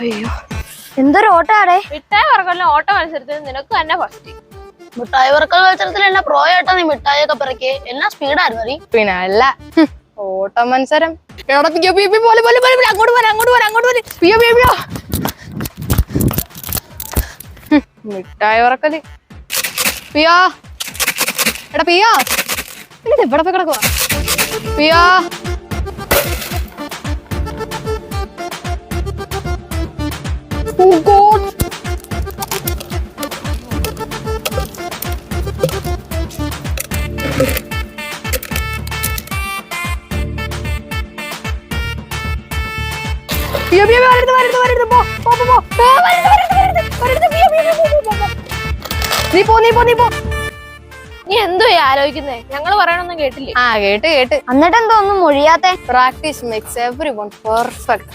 അയ്യോ. എന്തൊരു ഓട്ടാടേ മിഠായി വർക്കല്ലോ ഓട്ടോ മത്സരത്തിൽ നിനക്ക് തന്നെ ഫസ്റ്റ് മിഠായി വർക്കൽ മത്സരത്തിൽ എന്നെ പ്രോ ആയിട്ടാ നീ മിഠായി ഒക്കെ പിറക്കി എന്നാ സ്പീഡായിരുന്നു അറി പിന്നെ അല്ല ഓട്ടോ ഓട്ട മത്സരം. എടാ പിയോ പിയോ പിയോ പോലെ പോലെ പോലെ പോലെ, അങ്ങോട്ട് പോരാ അങ്ങോട്ട് പോരാ അങ്ങോട്ട് പോരാ പിയോ പിയോ പിയോ. ഹും, മിഠായി വറക്കൽ പിയോ. എടാ പിയോ. എന്നിട്ട് ഇവിടെ പോയി കിടക്കുവാ. പിയോ. പോ, പോ. നീ പോ നീ പോ നീ പോ. നീ എന്തോ ആലോചിക്കുന്നേ? ഞങ്ങൾ പറയണൊന്നും കേട്ടില്ലേ? ആ കേട്ട് കേട്ട്. എന്നിട്ട് എന്തോ ഒന്നും മൊഴിയാത്തെ? Practice makes everyone perfect